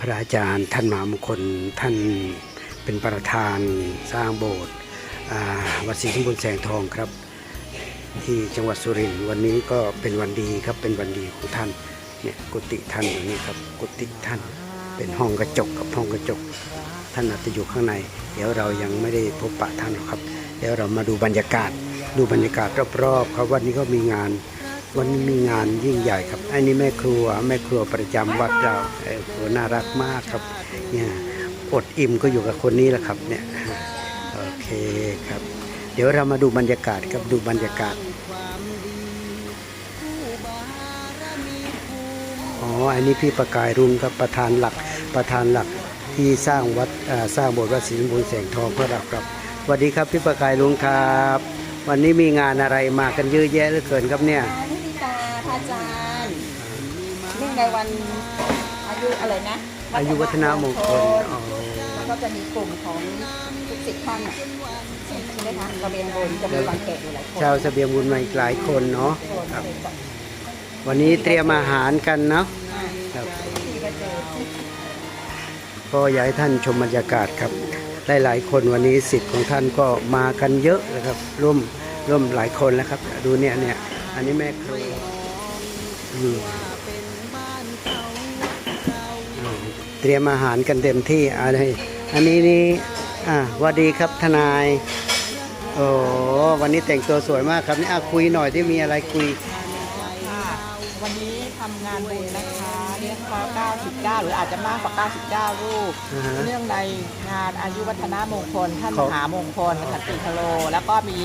พระอาจารย์ท่านมหามงคลท่านเป็นประธานสร้างโบสถ์วัดศรีสมบูรณ์แสงทองครับ ที่จังหวัดสุรินทร์วันนี้ก็เป็นวันดีครับเป็นวันดีของท่านเนี่ยกุฏิท่านอย่างนี้ครับกุฏิท่านเป็นห้องกระจกกับห้องกระจก ท่านอาจจะอยู่ข้างใน เดี๋ยวเรายังไม่ได้พบปะท่านหรอกครับเดี๋ยวเรามาดูบรรยากาศ ดูบรรยากาศรอบๆครับวันนี้ก็มีงาน วันนี้มีงานยิ่งใหญ่ครับ อันนี้แม่ครัวแม่ครัวประจำวัดเราเออโหน่ารักมากครับเนี่ยอดอิ่มก็อยู่กับคนนี้แหละครับเนี่ยโอเคครับ เดี๋ยวเรามาดูบรรยากาศครับดูบรรยากาศอ๋ออันนี้พี่ประกายรุ่งครับประธานหลักประธานหลักที่สร้างวัดสร้างโบสถ์วัดศรีสมบูรณ์แสงทองเพื่อเราครับสวัสดีครับพี่ประกายรุ่งครับ วันนี้มีงานอะไรมากันเยอะแยะเหลือเกินครับเนี่ย อาจารย์เนื่องในวันอายุอะไรนะอายุวัฒนามงคลอ๋อแล้วก็จะมีกลุ่มของทุกสิทธิ์ท่านน่ะใช่ไหมคะระเบียงบนจะมีวันเกิดอยู่หลายคนชาวเสบียงบุญมาอีกหลายคนเนาะโดนครับเลยจัดวันนี้เตรียมอาหารกันเนาะอ่าครับที่ก็เจอก็อยากให้ท่านชมบรรยากาศครับหลายๆคนวันนี้สิทธิ์ของท่านก็มากันเยอะนะครับร่วมร่วมหลายคนแล้วครับ ดูเนี่ยเนี่ยอันนี้แม่ครูอืมอ่า เตรียมอาหารกันเต็มที่อะไรอันนี้นี่อ่าสวัสดีครับทนายโอ้วันนี้แต่งตัวสวยมากครับนี่อะคุยหน่อยที่มีอะไรคุยค่ะวันนี้ทำงานบุญนะคะเรียกว่า99 หรืออาจจะมากกว่า 99 รูปอ่าฮะเนื่องในงานอายุวัฒนมงคลท่านครัมบหามงคลสันติพโล แล้วก็มี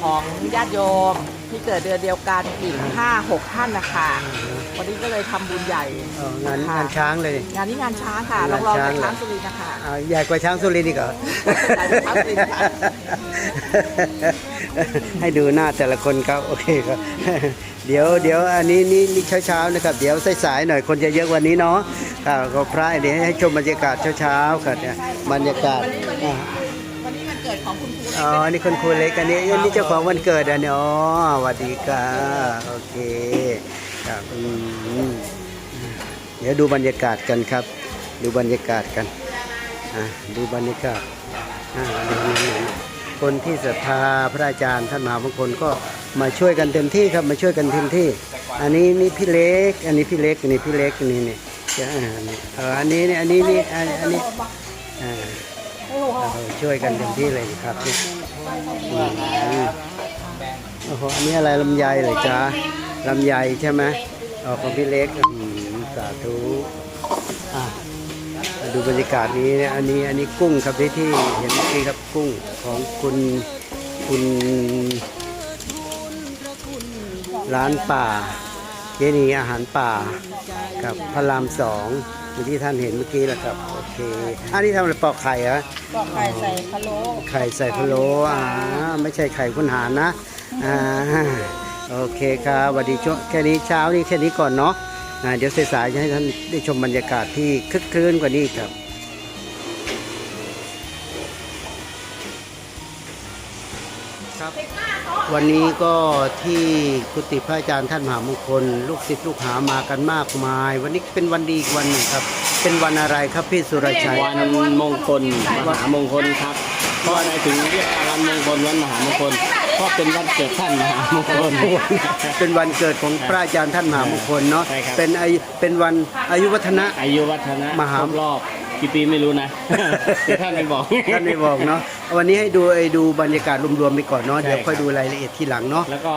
ของญาติโยมที่เกิดเดือนเดียวกันอีก5 6ท่านนะคะวันนี้ก็เลยทำบุญใหญ่เอองานค่ะงานช้างเลย งานนี้งานช้างค่ะงานรองๆช้างจากเหรอช้างสุรินทร์นะคะอ่าใหญ่กว่าช้างสุรินทร์อีกเหรอ ใหญ่กว่าช้างสุรินทร์ค่ะ ให้ดูหน้าแต่ละคนครับโอเคครับ เดี๋ยวเดี๋ยวอันนี้นี่นี่เช้าๆนะครับ เดี๋ยวสายๆหน่อยคนจะเยอะกว่านี้เนาะครับก็พระเดี๋ยวให้ชมบรรยากาศเช้าๆครับเนี่ยบรรยากาศอ่าวันนี้วันเกิดของคุณครูอ๋ออันนี่คนครูเล็กอันนี้อันนี้เจ้าของวันเกิดอันนี้อ๋อสวัสดีครับโอเคครับอืมเดี๋ยวดูบรรยากาศกันครับ ดูบรรยากาศกันอะดูบรรยากาศอ่าดูนี่ๆคนที่ศรัทธาพระอาจารย์ท่านมหามงคลก็มาช่วยกันเต็มที่ครับมาช่วยกันเต็มที่ อันนี้นี่พี่เล็ก อันนี้พี่เล็กอันนี้พี่เล็กอันนี้นี่อ่าเอออันนี้นี่อันนี้นี่อันอันนี้อ่าโอ้โหโอ้โห ช่วยกันเต็มที่เลยครับนี่อืมโอ้โหอันนี้อะไรลำไยเหรอจ๊ะลำไยใช่ไหมอ๋อของพี่เล็กอืมสาธุอะมาดูบรรยากาศนี้นะอันนี้อันนี้กุ้งครับที่ที่เห็นเมื่อกี้ครับกุ้งของคุณคุณร้านป่าเจนีอาหารป่ากับพระรามสอง อย่างที่ท่านเห็นเมื่อกี้แหละครับ โอเค อันนี้ทำอะไรปอกไข่เหรอปอกไข่ใส่พะโล้ไข่ใส่พะโล้อ่าไม่ใช่ไข่คุณหารนะอ่าโอเคครับสวัสดีช่วงแค่นี้เช้านี้แค่นี้ก่อนเนาะอ่าเดี๋ยวสายๆจะให้ท่านได้ชมบรรยากาศที่คึกคืนกว่านี้ครับ ครับ วันนี้ก็ที่กุฏิพระอาจารย์ท่านมหามงคล ลูกศิษย์ลูกหามากันมากมาย วันนี้เป็นวันดีอีกวันหนึ่งครับ เป็นวันอะไรครับพี่สุรชัย วันมงคลมหามงคลครับเพราะอะไรถึงเรียกว่าวันมงคลวันมหามงคลเพราะเป็นวันเกิดท่านมหามงคล เป็นวันเกิดของพระอาจารย์ท่านมหามงคลเนาะ ใช่ครับ เป็นอายุเป็นวันอายุวัฒนะอายุวัฒนะมหา ครบรอบ กี่ปีไม่รู้นะ แต่ท่านไม่บอก ท่านไม่บอกเนาะวันนี้ให้ดูไอ้ดูบรรยากาศรวมๆไปก่อนเนาะใช่ เดี๋ยวค่อยครับดูรายละเอียดทีหลังเนาะแล้วก็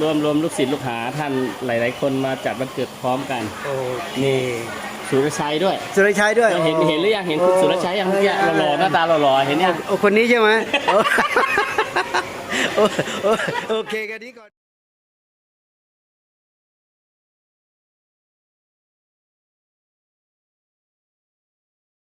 รวมรวมลูกศิษย์ลูกหาท่านหลาย ๆ คนมาจัดวันเกิดพร้อมกัน โอเคนี่สุรชัยด้วย สุรชัยด้วยเห็นเห็นหรือยังเห็นคุณสุรชัยยังเมื่อกี้หล่อๆหน้าตาหล่อๆเห็นยัง โอ้คนนี้ใช่ไหมโอ้ โอ้โอ้โอเคกันนี้ก่อน